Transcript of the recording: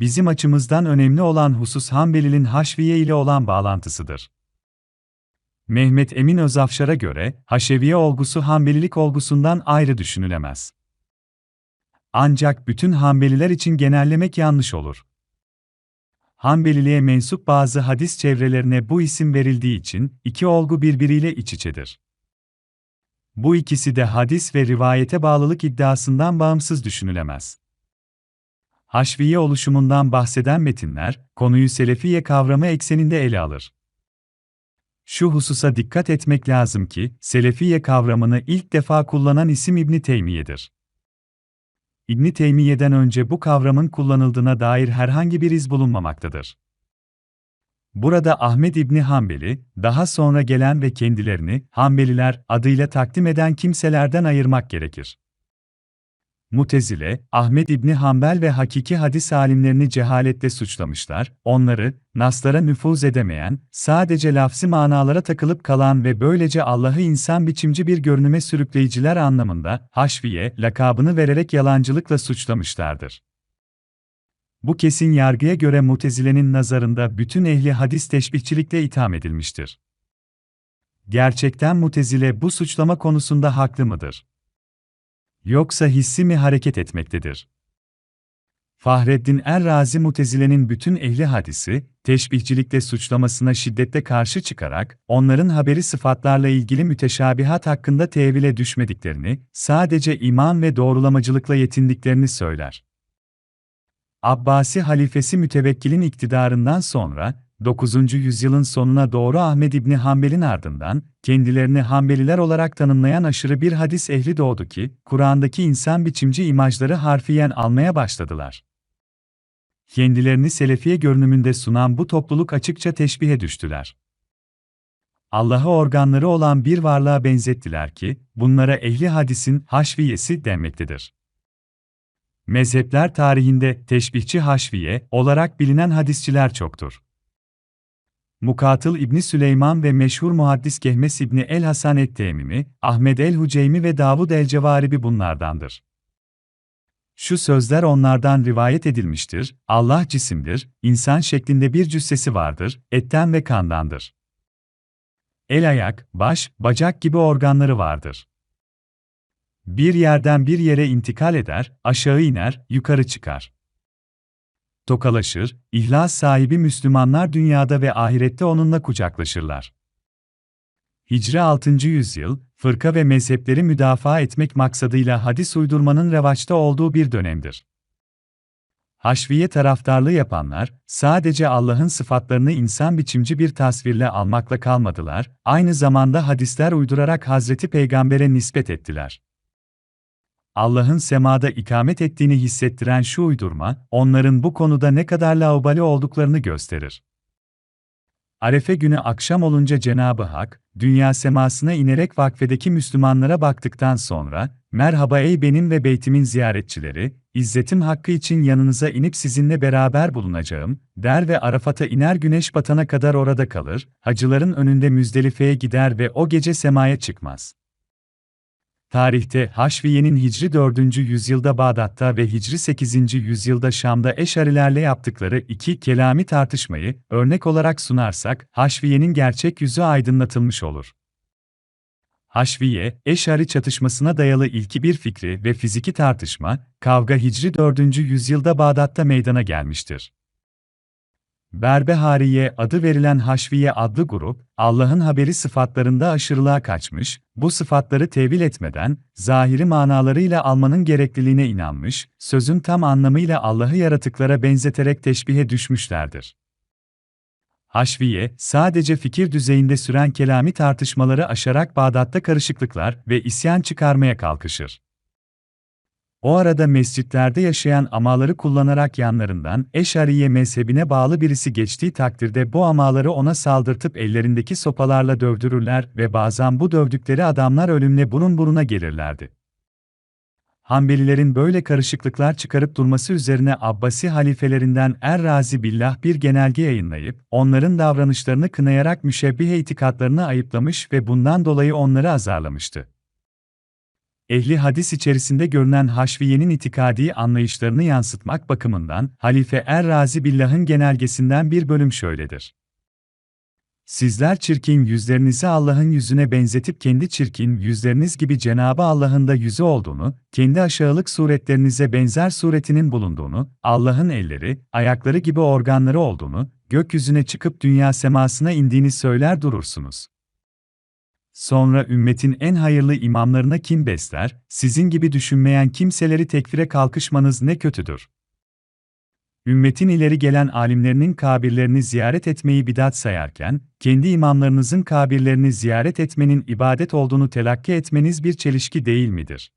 bizim açımızdan önemli olan husus Hanbeli'nin Haşviye ile olan bağlantısıdır. Mehmet Emin Özafşar'a göre, Haşeviye olgusu Hanbelilik olgusundan ayrı düşünülemez. Ancak bütün Hanbeliler için genellemek yanlış olur. Hanbeliliğe mensup bazı hadis çevrelerine bu isim verildiği için iki olgu birbiriyle iç içedir. Bu ikisi de hadis ve rivayete bağlılık iddiasından bağımsız düşünülemez. Haşviye oluşumundan bahseden metinler, konuyu Selefiye kavramı ekseninde ele alır. Şu hususa dikkat etmek lazım ki, Selefiye kavramını ilk defa kullanan isim İbni Teymiye'dir. İbni Teymiye'den önce bu kavramın kullanıldığına dair herhangi bir iz bulunmamaktadır. Burada Ahmet İbni Hanbeli, daha sonra gelen ve kendilerini Hanbeliler adıyla takdim eden kimselerden ayırmak gerekir. Mutezile, Ahmet İbni Hanbel ve hakiki hadis alimlerini cehaletle suçlamışlar, onları, naslara nüfuz edemeyen, sadece lafsi manalara takılıp kalan ve böylece Allah'ı insan biçimci bir görünüme sürükleyiciler anlamında, haşviye, lakabını vererek yalancılıkla suçlamışlardır. Bu kesin yargıya göre Mutezile'nin nazarında bütün ehli hadis teşbihçilikle itham edilmiştir. Gerçekten Mutezile bu suçlama konusunda haklı mıdır? Yoksa hissi mi hareket etmektedir? Fahreddin Er-Razi Mutezile'nin bütün ehli hadisi, teşbihcilikle suçlamasına şiddetle karşı çıkarak, onların haberi sıfatlarla ilgili müteşabihat hakkında tevile düşmediklerini, sadece iman ve doğrulamacılıkla yetindiklerini söyler. Abbasi halifesi mütevekkilin iktidarından sonra, 9. yüzyılın sonuna doğru Ahmed İbni Hanbel'in ardından, kendilerini Hanbeliler olarak tanımlayan aşırı bir hadis ehli doğdu ki, Kur'an'daki insan biçimci imajları harfiyen almaya başladılar. Kendilerini Selefiye görünümünde sunan bu topluluk açıkça teşbihe düştüler. Allah'ı organları olan bir varlığa benzettiler ki, bunlara ehli hadisin haşviyesi denmektedir. Mezhepler tarihinde teşbihçi haşviye olarak bilinen hadisçiler çoktur. Mukatıl İbni Süleyman ve meşhur muhaddis Kehmes İbni El Hasan et-Temimi, Ahmed el-Huceymi ve Davud el-Cevaribi bunlardandır. Şu sözler onlardan rivayet edilmiştir, Allah cisimdir, insan şeklinde bir cüssesi vardır, etten ve kandandır. El ayak, baş, bacak gibi organları vardır. Bir yerden bir yere intikal eder, aşağı iner, yukarı çıkar tokalaşır, ihlas sahibi Müslümanlar dünyada ve ahirette onunla kucaklaşırlar. Hicri 6. yüzyıl, fırka ve mezhepleri müdafaa etmek maksadıyla hadis uydurmanın revaçta olduğu bir dönemdir. Haşviye taraftarlığı yapanlar, sadece Allah'ın sıfatlarını insan biçimci bir tasvirle almakla kalmadılar, aynı zamanda hadisler uydurarak Hazreti Peygamber'e nispet ettiler. Allah'ın semada ikamet ettiğini hissettiren şu uydurma, onların bu konuda ne kadar laubali olduklarını gösterir. Arefe günü akşam olunca Cenabı Hak, dünya semasına inerek vakfedeki Müslümanlara baktıktan sonra, merhaba ey benim ve beytimin ziyaretçileri, İzzetim hakkı için yanınıza inip sizinle beraber bulunacağım, der ve Arafat'a iner güneş batana kadar orada kalır, hacıların önünde Müzdelife'ye gider ve o gece semaya çıkmaz. Tarihte Haşviye'nin Hicri 4. yüzyılda Bağdat'ta ve Hicri 8. yüzyılda Şam'da Eşarilerle yaptıkları iki kelami tartışmayı örnek olarak sunarsak, Haşviye'nin gerçek yüzü aydınlatılmış olur. Haşviye, Eşari çatışmasına dayalı ilki bir fikri ve fiziki tartışma, kavga Hicri 4. yüzyılda Bağdat'ta meydana gelmiştir. Berbehariye adı verilen Haşviye adlı grup, Allah'ın haberi sıfatlarında aşırılığa kaçmış, bu sıfatları tevil etmeden, zahiri manalarıyla almanın gerekliliğine inanmış, sözün tam anlamıyla Allah'ı yaratıklara benzeterek teşbihe düşmüşlerdir. Haşviye, sadece fikir düzeyinde süren kelami tartışmaları aşarak Bağdat'ta karışıklıklar ve isyan çıkarmaya kalkışır. O arada mescitlerde yaşayan amaları kullanarak yanlarından Eşariye mezhebine bağlı birisi geçtiği takdirde bu amaları ona saldırtıp ellerindeki sopalarla dövdürürler ve bazen bu dövdükleri adamlar ölümle burun buruna gelirlerdi. Hanbelilerin böyle karışıklıklar çıkarıp durması üzerine Abbasi halifelerinden Er-Razi Billah bir genelge yayınlayıp, onların davranışlarını kınayarak müşebbihe itikatlarını ayıplamış ve bundan dolayı onları azarlamıştı. Ehli hadis içerisinde görünen Haşviye'nin itikadi anlayışlarını yansıtmak bakımından, Halife Er-Razi Billah'ın genelgesinden bir bölüm şöyledir. Sizler çirkin yüzlerinizi Allah'ın yüzüne benzetip kendi çirkin yüzleriniz gibi Cenabı Allah'ın da yüzü olduğunu, kendi aşağılık suretlerinize benzer suretinin bulunduğunu, Allah'ın elleri, ayakları gibi organları olduğunu, gökyüzüne çıkıp dünya semasına indiğini söyler durursunuz. Sonra ümmetin en hayırlı imamlarına kim besler, sizin gibi düşünmeyen kimseleri tekfire kalkışmanız ne kötüdür. Ümmetin ileri gelen alimlerinin kabirlerini ziyaret etmeyi bidat sayarken, kendi imamlarınızın kabirlerini ziyaret etmenin ibadet olduğunu telakki etmeniz bir çelişki değil midir?